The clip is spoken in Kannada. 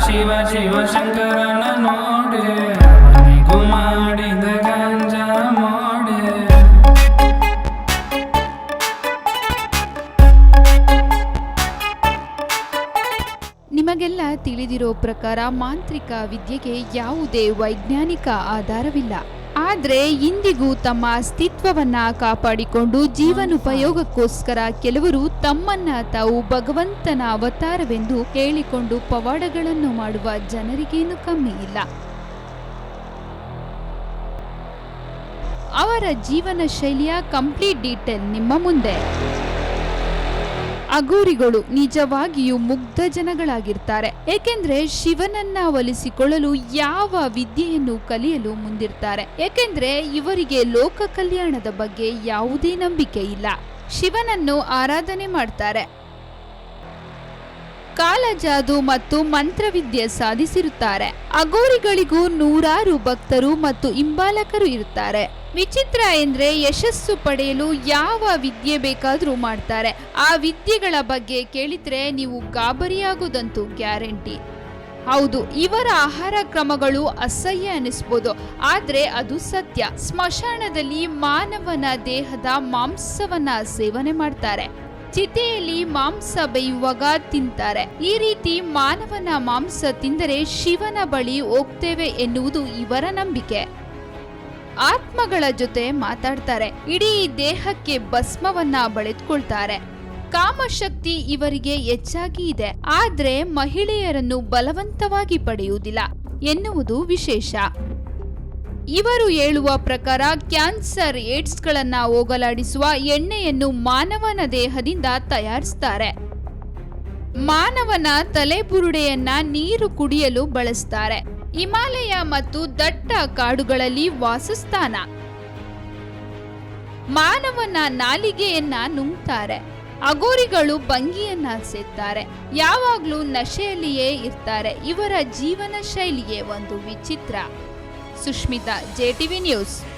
ಶಿವ ಶಿವ ಶಂಕರನ ನೋಡೆ ಮಾಡಿದ ಗಂಜಾ ಮೋಡೆ. ನಿಮಗೆಲ್ಲ ತಿಳಿದಿರೋ ಪ್ರಕಾರ ಮಾಂತ್ರಿಕ ವಿದ್ಯೆಗೆ ಯಾವುದೇ ವೈಜ್ಞಾನಿಕ ಆಧಾರವಿಲ್ಲ. ಆದ್ರೆ ಇಂದಿಗೂ ತಮ್ಮ ಅಸ್ತಿತ್ವವನ್ನು ಕಾಪಾಡಿಕೊಂಡು ಜೀವನೋಪಯೋಗಕ್ಕೋಸ್ಕರ ಕೆಲವರು ತಮ್ಮನ್ನ ತಾವು ಭಗವಂತನ ಅವತಾರವೆಂದು ಹೇಳಿಕೊಂಡು ಪವಾಡಗಳನ್ನು ಮಾಡುವ ಜನರಿಗೇನು ಕಮ್ಮಿ ಇಲ್ಲ. ಅವರ ಜೀವನ ಶೈಲಿಯ ಕಂಪ್ಲೀಟ್ ಡೀಟೇಲ್ ನಿಮ್ಮ ಮುಂದೆ. ಅಘೋರಿಗಳು ನಿಜವಾಗಿಯೂ ಮುಗ್ಧ ಜನಗಳಾಗಿರ್ತಾರೆ. ಏಕೆಂದ್ರೆ ಶಿವನನ್ನ ಒಲಿಸಿಕೊಳ್ಳಲು ಯಾವ ವಿದ್ಯೆಯನ್ನು ಕಲಿಯಲು ಮುಂದಿರ್ತಾರೆ. ಏಕೆಂದ್ರೆ ಇವರಿಗೆ ಲೋಕ ಕಲ್ಯಾಣದ ಬಗ್ಗೆ ಯಾವುದೇ ನಂಬಿಕೆ ಇಲ್ಲ. ಶಿವನನ್ನು ಆರಾಧನೆ ಮಾಡ್ತಾರೆ. ಕಾಲಜಾದು ಮತ್ತು ಮಂತ್ರವಿದ್ಯೆ ಸಾಧಿಸಿರುತ್ತಾರೆ. ಅಗೋರಿಗಳಿಗೂ ನೂರಾರು ಭಕ್ತರು ಮತ್ತು ಹಿಂಬಾಲಕರು ಇರುತ್ತಾರೆ. ವಿಚಿತ್ರ ಎಂದ್ರೆ ಯಶಸ್ಸು ಪಡೆಯಲು ಯಾವ ವಿದ್ಯೆ ಬೇಕಾದರೂ ಮಾಡ್ತಾರೆ. ಆ ವಿದ್ಯೆಗಳ ಬಗ್ಗೆ ಕೇಳಿದ್ರೆ ನೀವು ಗಾಬರಿಯಾಗೋದಂತೂ ಗ್ಯಾರಂಟಿ. ಹೌದು, ಇವರ ಆಹಾರ ಕ್ರಮಗಳು ಅಸಹ್ಯ ಅನಿಸ್ಬೋದು ಆದರೆ ಅದು ಸತ್ಯ. ಸ್ಮಶಾನದಲ್ಲಿ ಮಾನವನ ದೇಹದ ಮಾಂಸವನ್ನ ಸೇವನೆ ಮಾಡ್ತಾರೆ. ಚಿತೆಯಲ್ಲಿ ಮಾಂಸ ಬೇಯುವಾಗ ತಿಂತಾರೆ. ಈ ರೀತಿ ಮಾನವನ ಮಾಂಸ ತಿಂದರೆ ಶಿವನ ಬಳಿ ಹೋಗ್ತೇವೆ ಎನ್ನುವುದು ಇವರ ನಂಬಿಕೆ. ಆತ್ಮಗಳ ಜೊತೆ ಮಾತಾಡ್ತಾರೆ. ಇಡೀ ದೇಹಕ್ಕೆ ಭಸ್ಮವನ್ನ ಬಳೆದುಕೊಳ್ತಾರೆ. ಕಾಮಶಕ್ತಿ ಇವರಿಗೆ ಹೆಚ್ಚಾಗಿ ಇದೆ. ಆದ್ರೆ ಮಹಿಳೆಯರನ್ನು ಬಲವಂತವಾಗಿ ಪಡೆಯುವುದಿಲ್ಲ ಎನ್ನುವುದು ವಿಶೇಷ. ಇವರು ಹೇಳುವ ಪ್ರಕಾರ ಕ್ಯಾನ್ಸರ್ ಏಡ್ಸ್ಗಳನ್ನು ಹೋಗಲಾಡಿಸುವ ಎಣ್ಣೆಯನ್ನು ಮಾನವನ ದೇಹದಿಂದ ತಯಾರಿಸ್ತಾರೆ. ಮಾನವನ ತಲೆಬುರುಡೆಯನ್ನ ನೀರು ಕುಡಿಯಲು ಬಳಸ್ತಾರೆ. ಹಿಮಾಲಯ ಮತ್ತು ದಟ್ಟ ಕಾಡುಗಳಲ್ಲಿ ವಾಸಸ್ಥಾನ. ಮಾನವನ ನಾಲಿಗೆಯನ್ನ ನುಂಗ್ತಾರೆ. ಅಗೋರಿಗಳು ಭಂಗಿಯನ್ನ ಸೇರ್ತಾರೆ ಯಾವಾಗ್ಲೂ ನಶೆಯಲ್ಲಿಯೇ ಇರ್ತಾರೆ. ಇವರ ಜೀವನ ಶೈಲಿಯೇ ಒಂದು ವಿಚಿತ್ರ. Sushmita J T V news.